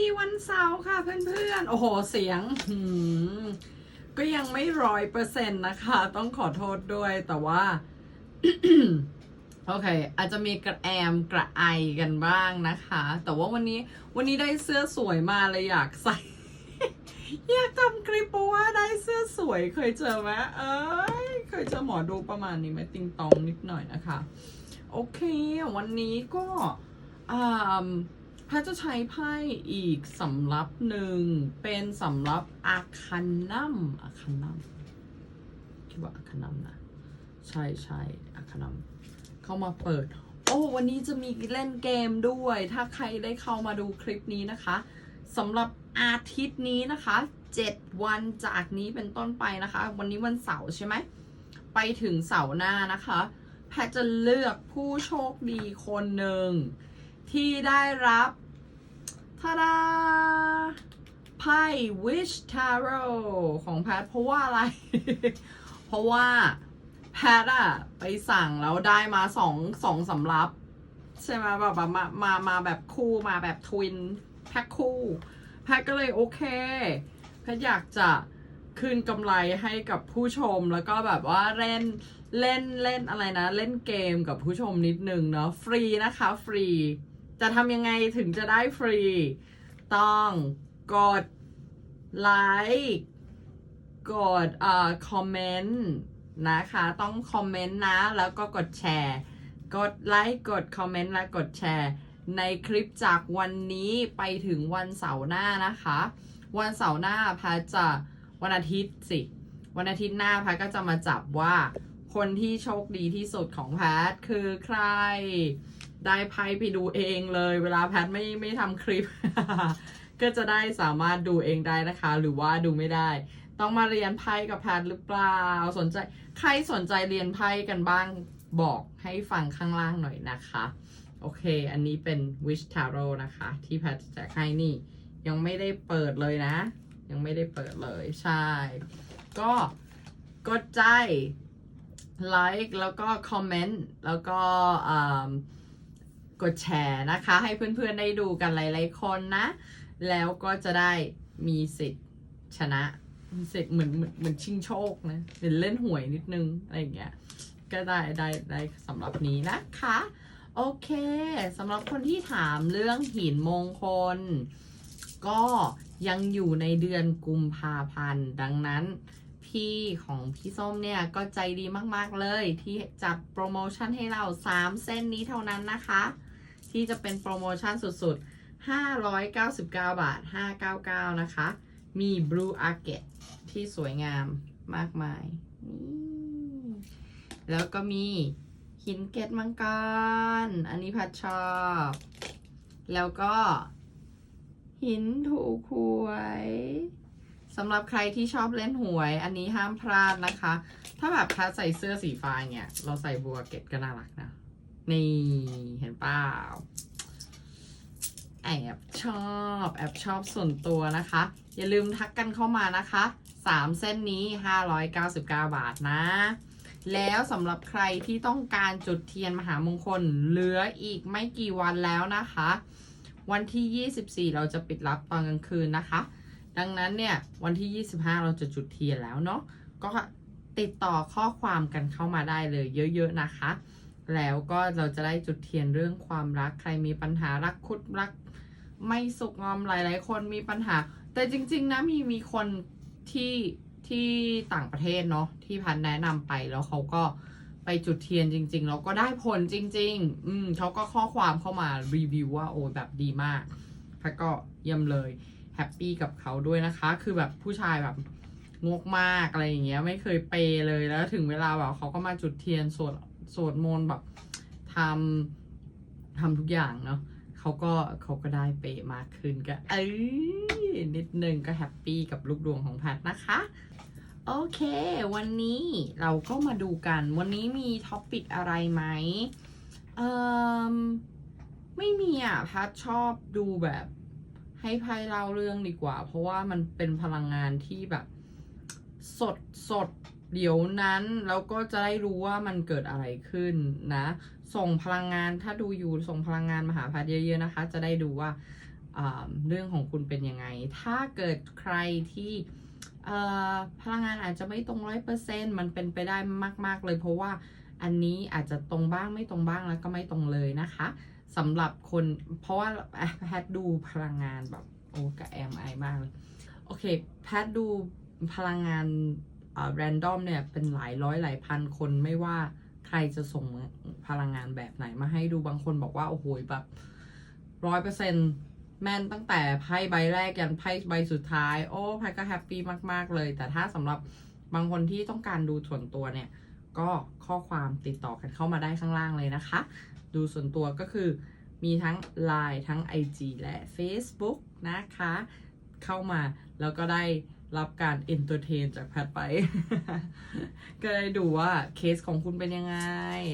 ดีวันเสาร์ค่ะเพื่อนๆ โอ้โห เสียง ก็ยังไม่ร้อยเปอร์เซ็นต์นะคะ ต้องขอโทษด้วยแต่ว่า โอเค อาจจะมีกระแอมกระไอกันบ้างนะคะ แต่ว่าวันนี้วันนี้ได้เสื้อสวยมาเลยอยากใส่ อยากทำคลิปเพราะว่าได้เสื้อสวยเคยเจอไหมเอ้ยเคยเจอหมอดูประมาณนี้ไหมติงตองนิดหน่อยนะคะ โอเค วันนี้ก็อ่า พระจะใช้ไพ่อีกสำรับหนึ่งเป็นสำรับอาคันนัมอาคันนัมคิดว่าอาคันนัมนะ ใช่ใช่อาคันนัมเข้ามาเปิด โอ้วันนี้จะมีเล่นเกมด้วย ถ้าใครได้เข้ามาดูคลิปนี้นะคะสำหรับอาทิตย์นี้นะคะ 7 วันจากนี้เป็นต้นไปนะคะ วันนี้วันเสาร์ใช่ไหม ไปถึงเสาร์หน้านะคะ แพทจะเลือกผู้โชคดีคนหนึ่งที่ได้รับ ทาดาไพ่ Wish Tarot ของแพทเพราะว่าอะไร เพราะว่าแพทอะไปสั่งแล้วได้มาสองสองสำรับ ใช่ไหมแบบมามามาแบบคู่มาแบบทวินแพ็คคู่ แพทก็เลยโอเค แพทอยากจะคืนกำไรให้กับผู้ชมแล้วก็แบบว่าเล่นเล่นเล่นอะไรนะ เล่นเกมกับผู้ชมนิดนึงเนาะฟรีนะคะ ฟรี จะทำยังไงถึงจะได้ฟรี ต้องกดไลค์กดเอ่อคอมเมนต์นะคะ ต้องคอมเมนต์นะ แล้วก็กดแชร์ กดไลค์กดคอมเมนต์และกดแชร์ ในคลิปจากวันนี้ไปถึงวันเสาร์หน้านะคะ วันเสาร์หน้าแพทจะวันอาทิตย์สิ วันอาทิตย์หน้าแพทก็จะมาจับว่าคนที่โชคดีที่สุดของแพทคือใคร ได้ไพ่ไปดูเองเลย เวลาแพทไม่ไม่ทำคลิป ก็จะได้สามารถดูเองได้นะคะ หรือว่าดูไม่ได้ ต้องมาเรียนไพ่กับแพทหรือเปล่าสนใจใครสนใจเรียนไพ่กันบ้างบอกให้ฟังข้างล่างหน่อยนะคะ โอเค อันนี้เป็น Wish Tarot นะคะ ที่แพทจะแจกให้นี่ ยังไม่ได้เปิดเลยนะ ยังไม่ได้เปิดเลยใช่ ก็กดใจไลค์แล้วก็คอมเมนต์แล้วก็อ่า กดแชร์นะคะ ให้เพื่อนๆได้ดูกันหลายๆคนนะ แล้วก็จะได้มีสิทธิ์ชนะมีสิทธิ์เหมือนเหมือนเหมือนชิงโชคนะเป็นเล่นหวยนิดนึงอะไรอย่างเงี้ยก็ได้ได้ได้สำหรับนี้นะคะ โอเคสำหรับคนที่ถามเรื่องหินมงคล ก็ยังอยู่ในเดือนกุมภาพันธ์ ดังนั้นพี่ของพี่ส้มเนี่ยก็ใจดีมากๆเลยที่จัดโปรโมชั่นให้เรา 3 เส้นนี้เท่านั้นนะคะ ที่จะเป็นโปรโมชั่นสุดๆ 599 บาท 599 นะคะ มี Blue Agate ที่สวยงามมากมายนี่แล้วก็มีหินเกตมังกร อันนี้พัดชอบ แล้วก็หินถูกหวยสำหรับใครที่ชอบเล่นหวย อันนี้ห้ามพลาดนะคะ ถ้าแบบพัดใส่เสื้อสีฟ้าเนี่ย เราใส่บัวเกตก็น่ารักนะ นี่เห็นเปล่าแอบชอบแอบชอบส่วนตัวนะคะ อย่าลืมทักกันเข้ามานะคะ 3 เส้นนี้ 599 บาทนะ แล้วสำหรับใครที่ต้องการจุดเทียนมหามงคลเหลืออีกไม่กี่วันแล้วนะคะ วันที่ 24 เราจะปิดรับตอนกลางคืนนะคะ ดังนั้นเนี่ยวันที่ 25 เราจะจุดเทียนแล้วเนาะก็ติดต่อข้อความกันเข้ามาได้เลยเยอะ ๆ นะคะ แล้วก็เราจะได้จุดเทียนเรื่องความรักใครมีปัญหารักคุดรัก ไม่สุขงอมหลาย ๆ คนมีปัญหา แต่จริง ๆ นะมีมีคนที่ที่ต่างประเทศเนาะที่พันแนะนำไปแล้วเขาก็ไปจุดเทียนจริง ๆ แล้วก็ได้ผลจริง ๆ อืมเขาก็ข้อความเข้ามารีวิวว่าโอ้แบบดีมากพัดก็เยี่ยมเลยแฮปปี้กับเขาด้วยนะคะ คือแบบผู้ชายแบบงกมากอะไรอย่างเงี้ยไม่เคยเปย์เลยแล้วถึงเวลาแบบเขาก็มาจุดเทียนสวด สวดมนต์แบบทำทำทุกอย่างเนาะเขาก็เขาก็ได้เปมากขึ้นก็เอ้ยนิดนึงก็แฮปปี้กับลูกดวงของแพทนะคะ โอเค วันนี้เราก็มาดูกัน วันนี้มีท็อปิกอะไรไหมเอ่อไม่มีอะแพทชอบดูแบบให้ไพ่เล่าเรื่องดีกว่า เพราะว่ามันเป็นพลังงานที่แบบ สดสด เดี๋ยวนั้นแล้วก็จะได้รู้ว่ามันเกิดอะไรขึ้นนะ ส่งพลังงานถ้าดูอยู่ส่งพลังงานมหาพัดเยอะๆนะคะ จะได้ดูว่าอ่าเรื่องของคุณเป็นยังไง ถ้าเกิดใครที่พลังงานอาจจะไม่ตรงร้อยเปอร์เซ็นมันเป็นไปได้มาก ๆ เลย เพราะว่าอันนี้อาจจะตรงบ้างไม่ตรงบ้างแล้วก็ไม่ตรงเลยนะคะสำหรับคนเพราะว่าแพทดูพลังงานแบบโอ้กระแอมไอมากเลย โอเค แพทดูพลังงาน อ่า random เนี่ยเป็นหลายร้อยหลายพันคนไม่ว่าใครจะส่งพลังงานแบบไหนมาให้ดูบางคนบอกว่า โอ้โหแบบร้อยเปอร์เซ็นแม่นตั้งแต่ไพ่ใบแรกยันไพ่ใบสุดท้าย โอ้แพทย์ก็แฮปปี้มาก ๆ เลย แต่ถ้าสำหรับบางคนที่ต้องการดูส่วนตัวเนี่ย ก็ข้อความติดต่อกันเข้ามาได้ข้างล่างเลยนะคะ ดูส่วนตัวก็คือมีทั้ง Line ทั้ง IG และ Facebook นะคะ เข้ามาแล้วก็ได้ รับการเอนเตอร์เทนจากแพทย์ไป ก็ได้ดูว่าเคสของคุณเป็นยังไง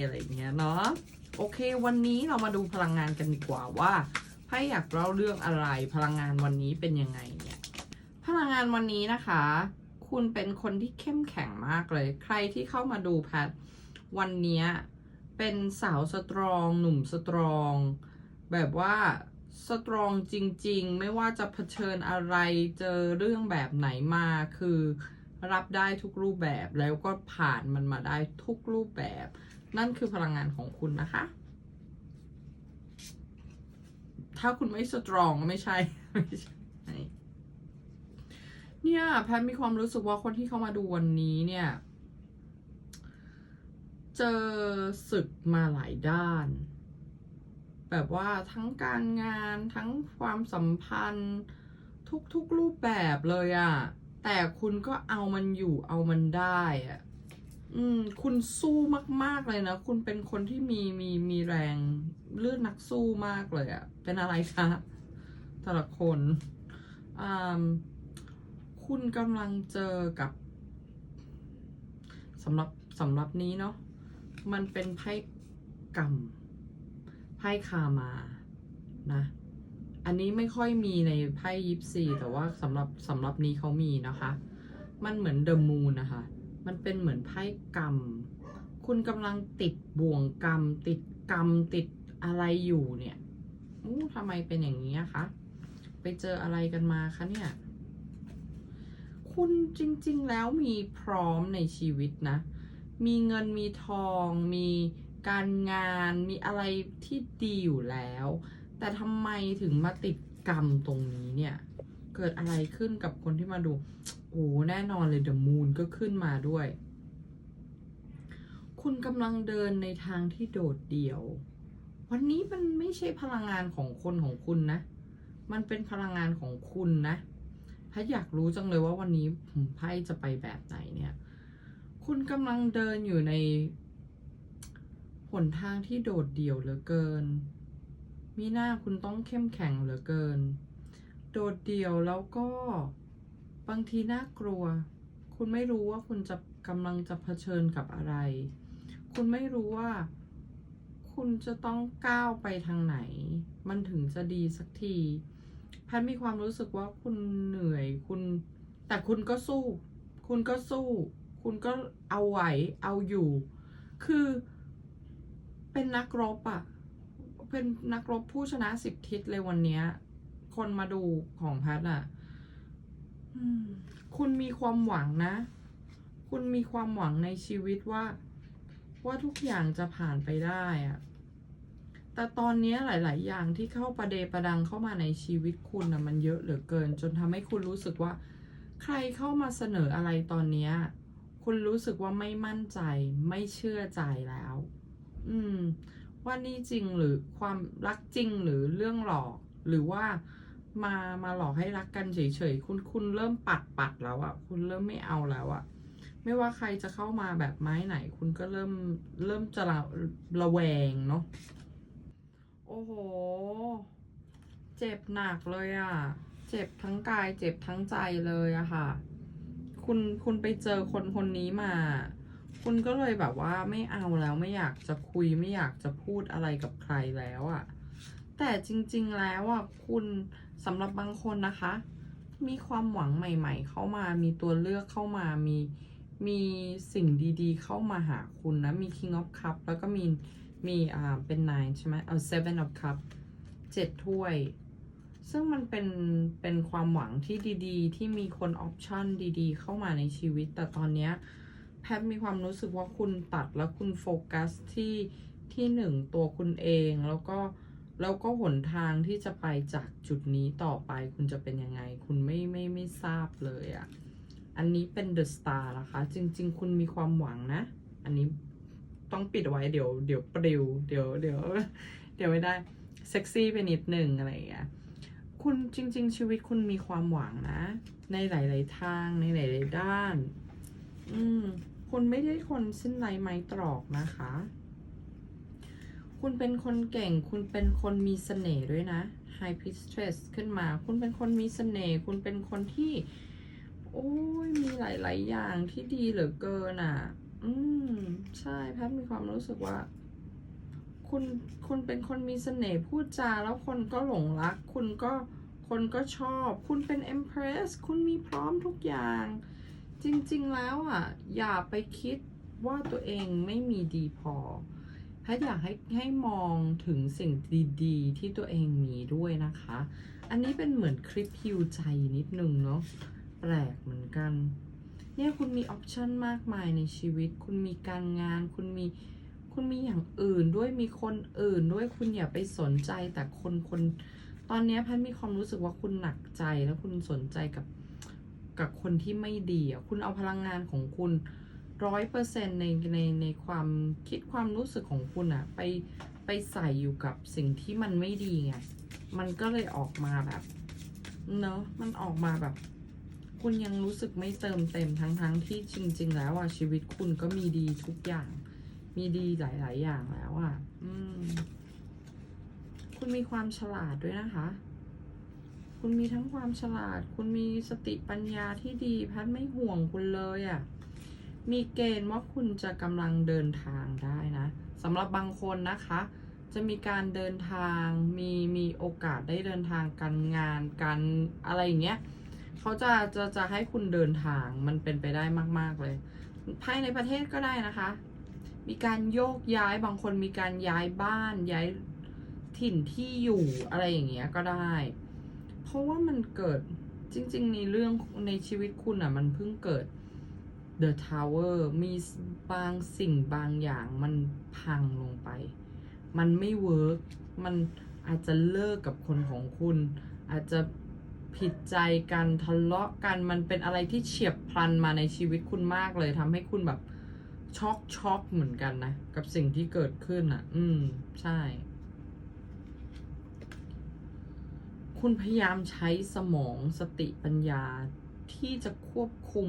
อะไรเงี้ยเนาะโอเค วันนี้เรามาดูพลังงานกันดีกว่าว่าไพ่อยากเล่าเรื่องอะไร พลังงานวันนี้เป็นยังไงเนี่ย พลังงานวันนี้นะคะ คุณเป็นคนที่เข้มแข็งมากเลย ใครที่เข้ามาดูแพทวันนี้เป็นสาวสตรอง หนุ่มสตรอง แบบว่า สตรองจริง ๆ ไม่ว่าจะเผชิญอะไรเจอเรื่องแบบไหนมาคือรับได้ทุกรูปแบบแล้วก็ผ่านมันมาได้ทุกรูปแบบ นั่นคือพลังงานของคุณนะคะ ถ้าคุณไม่สตรองไม่ใช่ไม่ใช่เนี่ยแพทมีความรู้สึกว่าคนที่เข้ามาดูวันนี้เนี่ย เจอศึกมาหลายด้าน แบบว่าทั้งการงานทั้งความสัมพันธ์ ทุกๆรูปแบบเลยอะแต่คุณก็เอามันอยู่เอามันได้อะอืม คุณสู้มากๆเลยนะ คุณเป็นคนที่มีมีมีแรงเลือดนักสู้มากเลยอะเป็นอะไรคะแต่ละคนอ่าคุณกำลังเจอกับสำหรับสำหรับนี้เนาะมันเป็นไพ่กรรม ไพ่คามานะอันนี้ไม่ค่อยมีในไพ่ยิปซีแต่ว่าสำหรับสำหรับนี้เขามีนะคะ มันเหมือนเดอะมูนนะคะ มันเป็นเหมือนไพ่กรรม คุณกำลังติดบ่วงกรรม ติดกรรมติดอะไรอยู่เนี่ยอู้ทำไมเป็นอย่างนี้คะไปเจออะไรกันมาคะเนี่ย คุณจริง ๆ แล้วมีพร้อมในชีวิตนะ มีเงินมีทองมี การงานมีอะไรที่ดีอยู่แล้ว แต่ทำไมถึงมาติดกรรมตรงนี้เนี่ย เกิดอะไรขึ้นกับคนที่มาดู โอ้แน่นอนเลยเดอะมูนก็ขึ้นมาด้วย คุณกำลังเดินในทางที่โดดเดี่ยว วันนี้มันไม่ใช่พลังงานของคนของคุณนะ มันเป็นพลังงานของคุณนะถ้าอยากรู้จังเลยว่าวันนี้ผมไพ่จะไปแบบไหนเนี่ย คุณกำลังเดินอยู่ใน นทางที่โดดเดี่ยวเหลือเกิน มีหน้าคุณต้องเข้มแข็งเหลือเกิน โดดเดี่ยวแล้วก็บางทีน่ากลัว คุณไม่รู้ว่าคุณจะกำลังจะเผชิญกับอะไร คุณไม่รู้ว่า คุณจะต้องก้าวไปทางไหน มันถึงจะดีสักทีแพทย์มีความรู้สึกว่าคุณเหนื่อยคุณ แต่คุณก็สู้ คุณก็สู้ คุณก็เอาไหว เอาอยู่ คือ เป็นนักรบอะเป็นนักรบผู้ชนะสิบทิศเลยวันเนี้ย คนมาดูของแพทย์อะอืมคุณมีความหวังนะ คุณมีความหวังในชีวิตว่า ว่าทุกอย่างจะผ่านไปได้อะแต่ตอนนี้หลาย ๆ อย่างที่เข้าประเดประดังเข้ามาในชีวิตคุณนะมันเยอะเหลือเกิน จนทำให้คุณรู้สึกว่า ใครเข้ามาเสนออะไรตอนเนี้ยคุณรู้สึกว่าไม่มั่นใจ ไม่เชื่อใจแล้ว อืม ว่านี่จริงหรือความรักจริงหรือเรื่องหลอก หรือว่ามามาหลอกให้รักกันเฉยๆคุณคุณเริ่มปัดปัดแล้วอะคุณเริ่มไม่เอาแล้วอะไม่ว่าใครจะเข้ามาแบบไม้ไหน คุณก็เริ่มเริ่มจะระระแวงเนาะโอ้โห เจ็บหนักเลยอะเจ็บทั้งกาย เจ็บทั้งใจเลยอะค่ะ คุณคุณไปเจอคนคนนี้มา คุณก็เลยแบบว่าไม่เอาแล้วไม่อยากจะคุยไม่อยากจะพูดอะไรกับใครแล้วอะแต่จริงๆแล้วอะคุณสำหรับบางคนนะคะ มีความหวังใหม่ ๆ เข้ามามีตัวเลือกเข้ามามีมีสิ่งดีๆ เข้ามาหาคุณนะ มี King of Cup แล้วก็มีมีอ่าเป็น nine ใช่ไหมเอา seven of cup เจ็ดถ้วย ซึ่งมันเป็นเป็นความหวังที่ดีๆ ที่มีคนออปชั่นดีๆ เข้ามาในชีวิต แต่ตอนเนี้ย แพทมีความรู้สึกว่าคุณตัดแล้วคุณโฟกัสที่ที่หนึ่งตัวคุณเองแล้วก็แล้วก็หนทางที่จะไปจากจุดนี้ต่อไปคุณจะเป็นยังไง คุณไม่ไม่ไม่ทราบเลยอะ่ะ อันนี้เป็นเดอะสตาร์นะคะ จริง ๆ คุณมีความหวังนะ อันนี้ต้องปิดไว้เดี๋ยวเดี๋ยวปลิวเดี๋ยวเดี๋ยวเดี๋ยวไม่ได้เซ็กซี่ไปนิดหนึ่งอะไรอย่างเงี้ยคุณจริง ๆ ชีวิตคุณมีความหวังนะ ในหลาย ๆ ทางในหลาย ๆ ด้าน อืม คุณไม่ได้คนสิ้นไรไม้ตรอกนะคะ คุณเป็นคนเก่ง คุณเป็นคนมีเสน่ห์ด้วยนะ High Priestess ขึ้นมา คุณเป็นคนมีเสน่ห์ คุณเป็นคนที่ โอ้ย มีหลาย ๆ อย่างที่ดีเหลือเกินอะ อืม ใช่ แพทมีความรู้สึกว่า คุณ คุณเป็นคนมีเสน่ห์ พูดจาแล้วคนก็หลงรัก คุณก็ คนก็ชอบ คุณเป็น Empress คุณมีพร้อมทุกอย่าง จริงๆแล้วอะอย่าไปคิดว่าตัวเองไม่มีดีพอแพทย์อยากให้ให้มองถึงสิ่งดีๆ ที่ตัวเองมีด้วยนะคะ อันนี้เป็นเหมือนคลิปฮิวใจนิดนึงเนาะแปลกเหมือนกัน เนี่ยคุณมีออปชันมากมายในชีวิต คุณมีการงาน คุณมีคุณมีอย่างอื่นด้วยมีคนอื่นด้วยคุณอย่าไปสนใจแต่คนคนตอนนี้แพทย์มีความรู้สึกว่าคุณหนักใจแล้วคุณสนใจกับ กับคนที่ไม่ดีอะคุณเอาพลังงานของคุณร้อยเปอร์เซ็นในในในความคิดความรู้สึกของคุณอะ ไปไปใส่อยู่กับสิ่งที่มันไม่ดีไงมันก็เลยออกมาแบบเนอะมันออกมาแบบ คุณยังรู้สึกไม่เติมเต็มทั้งทั้งที่จริง ๆ แล้วอะชีวิตคุณก็มีดีทุกอย่าง มีดีหลาย ๆ อย่างแล้วอะ อืม คุณมีความฉลาดด้วยนะคะ คุณมีทั้งความฉลาด คุณมีสติปัญญาที่ดีแพัดไม่ห่วงคุณเลยอะ่ะ มีเกณฑ์ว่าคุณจะกำลังเดินทางได้นะสำหรับบางคนนะคะ จะมีการเดินทางมีมีโอกาสได้เดินทางการงานการอะไรอย่างเงี้ยเขาจะจะจะให้คุณเดินทางมันเป็นไปได้มาก ๆเลย ภายในประเทศก็ได้นะคะ มีการโยกย้ายบางคนมีการย้ายบ้านย้ายถิ่นที่อยู่อะไรอย่างเงี้ยก็ได้ เพราะว่ามันเกิดจริง ๆ ในเรื่องในชีวิตคุณอะ มันเพิ่งเกิด The Tower มีบางสิ่งบางอย่างมันพังลงไป มันไม่เวิร์กมันอาจจะเลิกกับคนของคุณ อาจจะผิดใจกันทะเลาะกันมันเป็นอะไรที่เฉียบพลันมาในชีวิตคุณมากเลยทำให้คุณแบบช็อกช็อกเหมือนกันนะ กับสิ่งที่เกิดขึ้นอะ อืม ใช่ คุณพยายามใช้สมองสติปัญญาที่จะควบคุม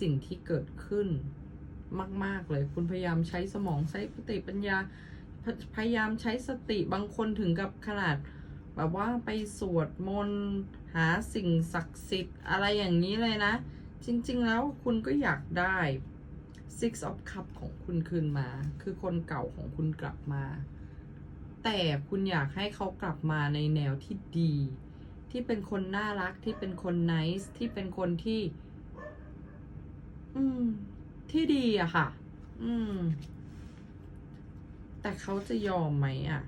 สิ่งที่เกิดขึ้นมาก ๆ เลย คุณพยายามใช้สมองใช้สติปัญญาพยพยายามใช้สติบางคนถึงกับขนาด แบบว่าไปสวดมนต์หาสิ่งศักดิ์สิทธิ์อะไรอย่างนี้เลยนะ จริง ๆ แล้วคุณก็อยากได้ Six of Cup ของคุณคืนมา คือคนเก่าของคุณกลับมา แต่คุณอยากให้เขากลับมาในแนวที่ดี ที่เป็นคนน่ารักที่เป็นคนไนส์ที่เป็นคนที่ อืม ที่ดีอะค่ะ อืม แต่เขาจะยอมไหมอะ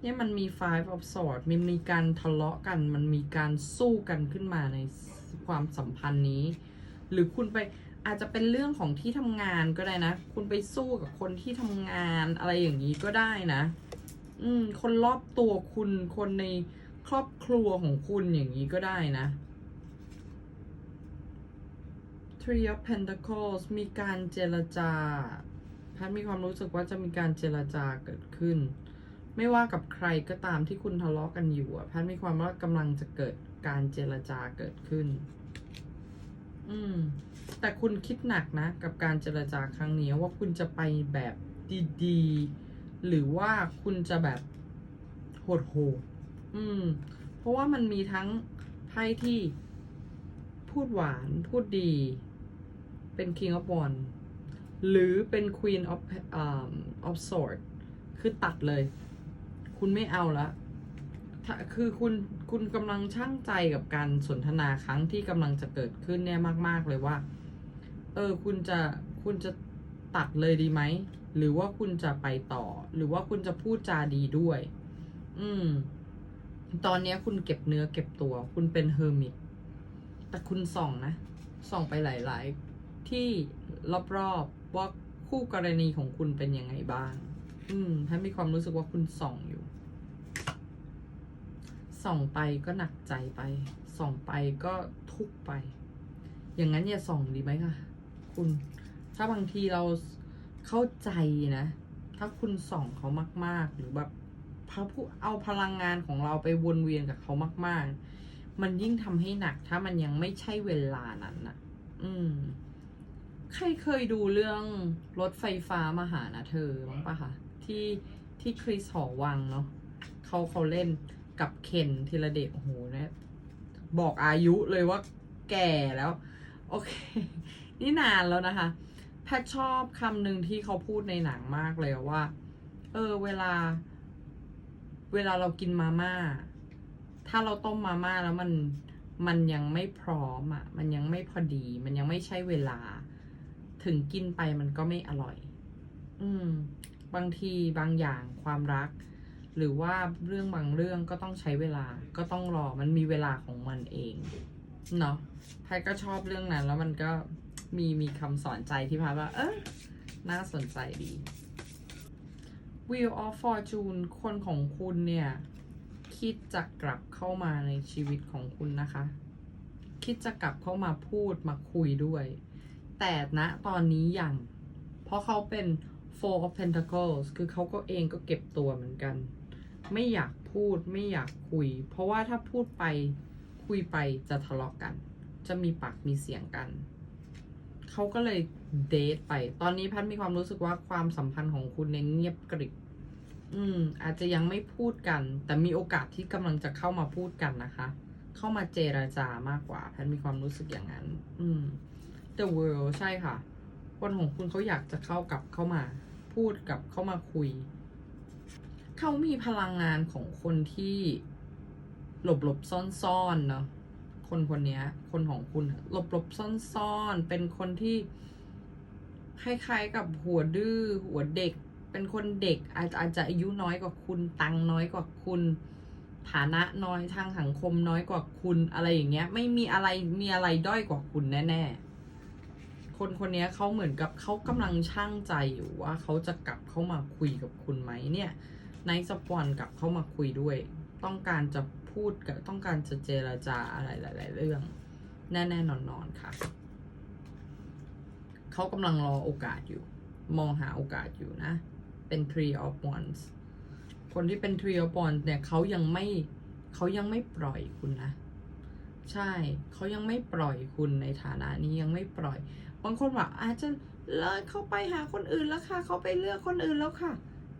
เนี่ยมันมี five of swords มันมีการทะเลาะกัน มันมีการสู้กันขึ้นมาในความสัมพันธ์นี้ หรือคุณไปอาจจะเป็นเรื่องของที่ทำงานก็ได้นะ คุณไปสู้กับคนที่ทำงานอะไรอย่างนี้ก็ได้นะ อืม คนรอบตัวคุณ คนในครอบครัวของคุณอย่างนี้ก็ได้นะ Three of Pentacles มีการเจรจาพันมีความรู้สึกว่าจะมีการเจรจาเกิดขึ้น ไม่ว่ากับใครก็ตามที่คุณทะเลาะกันอยู่อะพันมีความว่ากำลังจะเกิดการเจรจาเกิดขึ้น อืม แต่คุณคิดหนักนะ กับการเจรจาครั้งนี้ว่าคุณจะไปแบบดีๆ หรือว่าคุณจะแบบโหดๆอืม เพราะว่ามันมีทั้งไพ่ที่พูดหวานพูดดี เป็น King of Wands หรือเป็น Queen of um, of Swords คือตัดเลย คุณไม่เอาละคือคุณคุณกำลังช่างใจกับการสนทนาครั้งที่กำลังจะเกิดขึ้นเนี่ยมาก ๆ เลยว่า เออ คุณจะคุณจะตัดเลยดีไหม หรือว่าคุณจะไปต่อ หรือว่าคุณจะพูดจาดีด้วย อืม ตอนนี้คุณเก็บเนื้อเก็บตัว คุณเป็นเฮอร์มิต แต่คุณส่องนะ ส่องไปหลาย ๆ ที่รอบๆว่าคู่กรณีของคุณเป็นยังไงบ้าง อืมถ้ามีความรู้สึกว่าคุณส่องอยู่ ส่องไปก็หนักใจไป ส่องไปก็ทุกไป อย่างนั้นอย่าส่องดีไหมคะ คุณ ถ้าบางทีเรา เข้าใจนะ ถ้าคุณส่องเขามาก ๆ หรือแบบพระผู้เอาพลังงานของเราไปวนเวียนกับเขามาก ๆ มันยิ่งทำให้หนัก ถ้ามันยังไม่ใช่เวลานั้นนะอืม ใครเคยดูเรื่องรถไฟฟ้ามาหานะเธอบ้างปะคะที่ที่คริสหอวังเนาะเขาเขาเล่นกับเคนธีรเดชโอ้โหเนี่ยบอกอายุเลยว่าแก่แล้ว โอเค นี่นานแล้วนะคะ แพทชอบคำหนึ่งที่เขาพูดในหนังมากเลยว่า เออ เวลา เวลาเรากินมาม่า ถ้าเราต้มมาม่าแล้วมัน มันยังไม่พร้อมอะ มันยังไม่พอดี มันยังไม่ใช่เวลา ถึงกินไปมันก็ไม่อร่อย อืม บางทีบางอย่างความรัก หรือว่าเรื่องบางเรื่องก็ต้องใช้เวลา ก็ต้องรอ มันมีเวลาของมันเอง เนาะแพทก็ชอบเรื่องนั้นแล้วมันก็ มีมีคำสอนใจที่พาว่า เออน่าสนใจดี Wheel of Fortune คนของคุณเนี่ย คิดจะกลับเข้ามาในชีวิตของคุณนะคะ คิดจะกลับเข้ามาพูดมาคุยด้วย แต่ณตอนนี้ยัง เพราะเขาเป็น Four of Pentacles คือเขาก็เองก็เก็บตัวเหมือนกัน ไม่อยากพูดไม่อยากคุย เพราะว่าถ้าพูดไปคุยไปจะทะเลาะกัน จะมีปากมีเสียงกัน เขาก็เลยเดทไป ตอนนี้พัดมีความรู้สึกว่าความสัมพันธ์ของคุณเนี่ยเงียบกริบอืม อาจจะยังไม่พูดกัน แต่มีโอกาสที่กำลังจะเข้ามาพูดกันนะคะ เข้ามาเจราจามากกว่าแพทมีความรู้สึกอย่างนั้น อืม The world ใช่ค่ะ คนของคุณเขาอยากจะเข้ากลับเข้ามา พูดกับเข้ามาคุย เขามีพลังงานของคนที่หลบหลบซ่อนซ่อนๆเนาะ คนคนนี้คนของคุณหลบหลบซ่อนๆ เป็นคนที่คล้ายๆกับหัวดื้อหัวเด็ก เป็นคนเด็กอาจจะอาจจะอายุน้อยกว่าคุณ ตังค์น้อยกว่าคุณ ฐานะน้อยทางสังคมน้อยกว่าคุณอะไรอย่างเงี้ย ไม่มีอะไรมีอะไรด้อยกว่าคุณแน่ๆ คนคนนี้เขาเหมือนกับเขากำลังช่างใจอยู่ว่าเขาจะกลับเข้ามาคุยกับคุณไหมเนี่ยไนท์สปอนกลับเข้ามาคุยด้วย ต้องการจะ พูดกับต้องการจะเจรจาอะไรหลาย ๆ เรื่องแน่ๆนอนๆค่ะ เขากำลังรอโอกาสอยู่ มองหาโอกาสอยู่นะ เป็น three of wands คนที่เป็น three of wands เนี่ยเขายังไม่เขายังไม่ปล่อยคุณนะ ใช่เขายังไม่ปล่อยคุณในฐานะนี้ยังไม่ปล่อย บางคนบอกอาจจะเลิกเขาไปหาคนอื่นแล้วค่ะ เขาไปเลือกคนอื่นแล้วค่ะ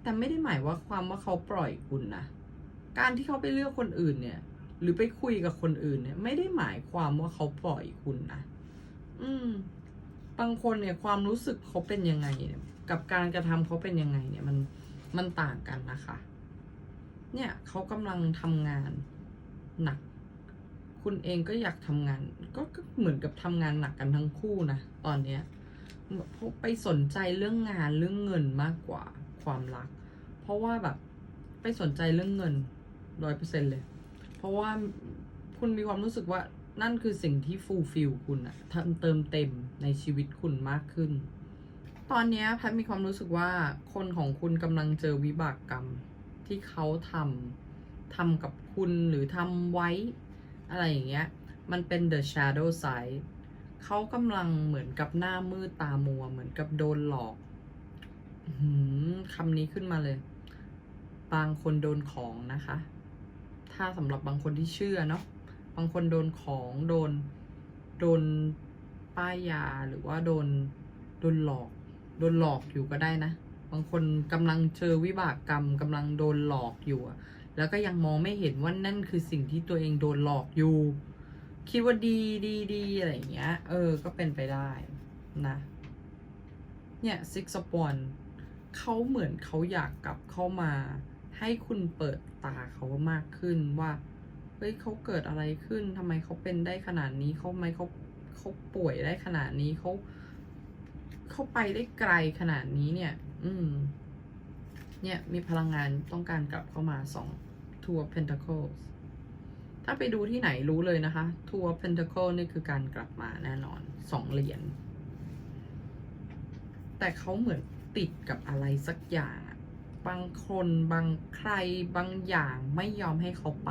แต่ไม่ได้หมายว่าความว่าเขาปล่อยคุณนะ การที่เขาไปเลือกคนอื่นเนี่ย หรือไปคุยกับคนอื่นเนี่ย ไม่ได้หมายความว่าเขาปล่อยคุณนะอืม บางคนเนี่ยความรู้สึกเขาเป็นยังไงเนี่ยกับการกระทำเขาเป็นยังไง เนี่ย มันมันต่างกันนะคะ เนี่ยเขากำลังทำงานหนัก คุณเองก็อยากทำงานก็ก็เหมือนกับทำงานหนักกันทั้งคู่นะตอนเนี้ยเพราไปสนใจเรื่องงานเรื่องเงินมากกว่าความรัก เพราะว่าแบบไปสนใจเรื่องเงิน ร้อยเปอร์เซ็นเลย เพราะว่าคุณมีความรู้สึกว่านั่นคือสิ่งที่ฟูลฟิลคุณอะทำเติมเต็มในชีวิตคุณมากขึ้น ตอนนี้แพทมีความรู้สึกว่าคนของคุณกำลังเจอวิบากกรรมที่เขาทำทำกับคุณหรือทำไว้ อะไรอย่างเงี้ย มันเป็น the shadow side เขากำลังเหมือนกับหน้ามืดตามัว เหมือนกับโดนหลอกคำนี้ขึ้นมาเลย บางคนโดนของนะคะ ถ้าสำหรับบางคนที่เชื่อเนาะบางคนโดนของโดนโดนป้ายยาหรือว่าโดนโดนหลอกโดนหลอกอยู่ก็ได้นะ บางคนกำลังเจอวิบากกรรมกำลังโดนหลอกอยู่แล้วก็ยังมองไม่เห็นว่านั่นคือสิ่งที่ตัวเองโดนหลอกอยู่ คิดว่าดีดีดีอะไรอย่างเงี้ย เออ ก็เป็นไปได้นะ เนี่ย six of wands เขาเหมือนเขาอยากกลับเข้ามา ให้คุณเปิดตาเขามากขึ้นว่า เฮ้ยเขาเกิดอะไรขึ้นทำไมเขาเป็นได้ขนาดนี้เขาทำไมเขาเขาป่วยได้ขนาดนี้เขาเขาไปได้ไกลขนาดนี้เนี่ย อืม เนี่ยมีพลังงานต้องการกลับเข้ามาสอง two of pentacles ถ้าไปดูที่ไหนรู้เลยนะคะทัวร์ Pentacle นี่คือการกลับมาแน่นอนสองเหรียญแต่เขาเหมือนติดกับอะไรสักอย่าง บางคนบางใครบางอย่างไม่ยอมให้เขาไป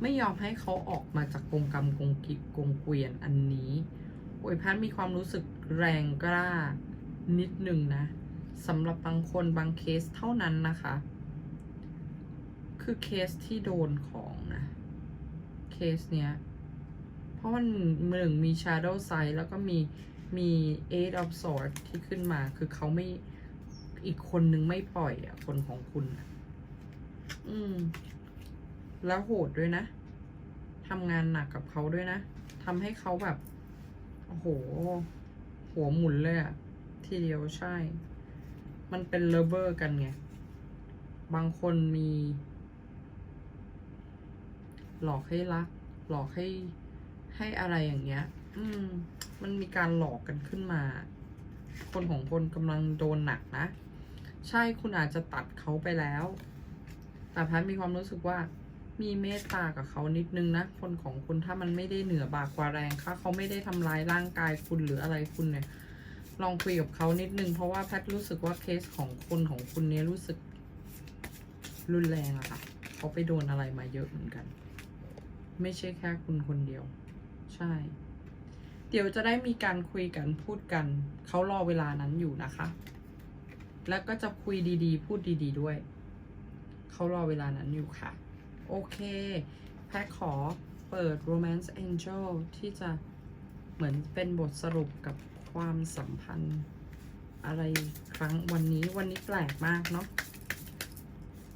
ไม่ยอมให้เขาออกมาจากกรงกรรมกรงกิกรงเกวียนอันนี้โอ้ยพันมีความรู้สึกแรงกล้านิดหนึ่งนะสำหรับบางคนบางเคสเท่านั้นนะคะ คือเคสที่โดนของนะ เคสเนี้ย เพราะมันหนึ่งมี shadow side แล้วก็มีมี eight of swords ที่ขึ้นมาคือเขาไม่ อีกคนนึงไม่ปล่อยอะ คนของคุณอะอืม แล้วโหดด้วยนะทำงานหนักกับเขาด้วยนะทำให้เขาแบบโอ้โห หัวหมุนเลยอะ ทีเดียวใช่ มันเป็นเลเวอร์กันไง บางคนมี หลอกให้รัก หลอกให้ให้อะไรอย่างเงี้ย อืม มันมีการหลอกกันขึ้นมา คนของคนกำลังโดนหนักนะ ใช่คุณอาจจะตัดเขาไปแล้ว แต่พันมีความรู้สึกว่า มีเมตตากับเขานิดนึงนะ คนของคุณถ้ามันไม่ได้เหนือบากกว่าแรงค่ะเขาไม่ได้ทำร้ายร่างกายคุณหรืออะไรคุณเนี่ย ลองคุยกับเขานิดนึง เพราะว่าแพทรู้สึกว่าเคสของคนของคุณเนี้ยรู้สึก รุนแรงอะค่ะ เขาไปโดนอะไรมาเยอะเหมือนกัน ไม่ใช่แค่คุณคนเดียว ใช่เดี๋ยวจะได้มีการคุยกันพูดกัน เขารอเวลานั้นอยู่นะคะ แล้วก็จะคุยดีๆ พูดดีๆด้วย เขารอเวลานั้นอยู่ค่ะ โอเคแพทขอเปิด Romance Angel ที่จะเหมือนเป็นบทสรุปกับความสัมพันธ์ อะไรครั้งวันนี้วันนี้แปลกมากเนาะ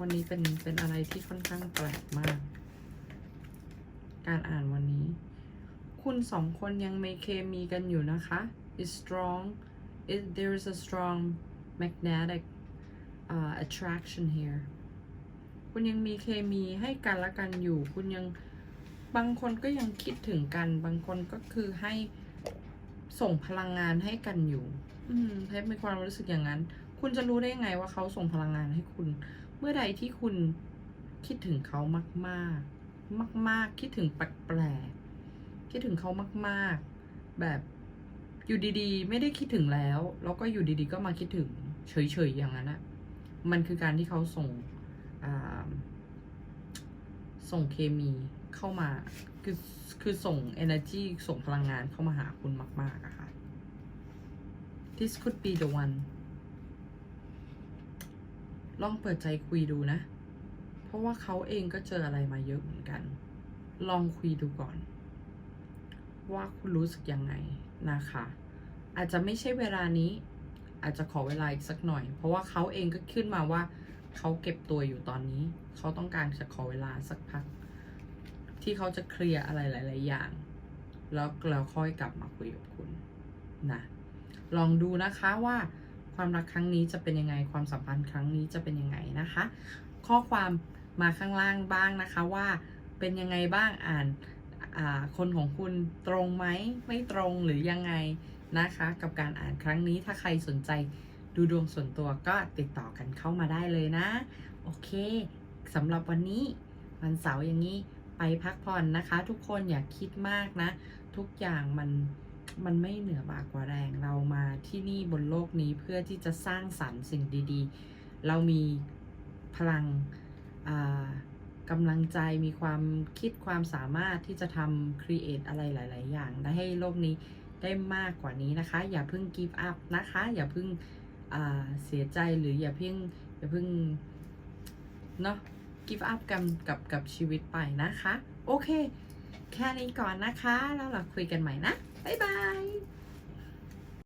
วันนี้เป็นเป็นอะไรที่ค่อนข้างแปลกมาก การอ่านวันนี้ คุณสองคนยังมีเคมีกันอยู่นะคะ is strong it there is a strong magnetic uh, attraction here คุณยังมีเคมีให้กันและกันอยู่ คุณยังบางคนก็ยังคิดถึงกัน บางคนก็คือให้ส่งพลังงานให้กันอยู่ อืมเพชรมีความรู้สึกอย่างนั้น คุณจะรู้ได้ไงว่าเขาส่งพลังงานให้คุณ เมื่อใดที่คุณคิดถึงเขามากๆ มาก ๆ คิดถึงแปลกๆคิดถึงเขามาก ๆ แบบอยู่ดีๆ ไม่ได้คิดถึงแล้ว แล้วก็อยู่ดีๆ ก็มาคิดถึง เฉยๆอย่างนั้นอะมันคือการที่เขาส่งอ่าส่งเคมีเข้ามา คือคือส่ง energy ส่งพลังงานเข้ามาหาคุณมาก ๆอะค่ะ this could be the one ลองเปิดใจคุยดูนะ เพราะว่าเขาเองก็เจออะไรมาเยอะเหมือนกัน ลองคุยดูก่อน ว่าคุณรู้สึกยังไงนะคะ อาจจะไม่ใช่เวลานี้ อาจจะขอเวลาอีกสักหน่อย เพราะว่าเขาเองก็ขึ้นมาว่าเขาเก็บตัวอยู่ตอนนี้ เขาต้องการจะขอเวลาสักพัก ที่เขาจะเคลียร์อะไรหลาย ๆ อย่าง แล้วแล้วค่อยกลับมาคุยกับคุณนะลองดูนะคะว่าความรักครั้งนี้จะเป็นยังไงความสัมพันธ์ครั้งนี้จะเป็นยังไงนะคะ ข้อความมาข้างล่างบ้างนะคะว่าเป็นยังไงบ้างอ่านอ่าคนของคุณตรงไหมไม่ตรงหรือยังไง นะคะ กับการอ่านครั้งนี้ถ้าใครสนใจดูดวงส่วนตัวก็ติดต่อกันเข้ามาได้เลยนะ โอเคสำหรับวันนี้วันเสาร์อย่างนี้ไปพักผ่อนนะคะ ทุกคนอย่าคิดมากนะ ทุกอย่างมันมันไม่เหนือบากกว่าแรงเรามาที่นี่บนโลกนี้เพื่อที่จะสร้างสรรค์สิ่งดีๆ เรามีพลังกำลังใจมีความคิดความสามารถที่จะทำครีเอทอะไรหลาย ๆ อย่างได้ให้โลกนี้ ได้มากกว่านี้นะคะ อย่าเพิ่งกีฟอัพนะคะ อย่าเพิ่งเสียใจหรืออย่าเพิ่งอย่าเพิ่งเนาะกีฟอัพกันกับกับชีวิตไปนะคะ โอเค แค่นี้ก่อนนะคะ แล้วเราคุยกันใหม่นะ บ๊ายบาย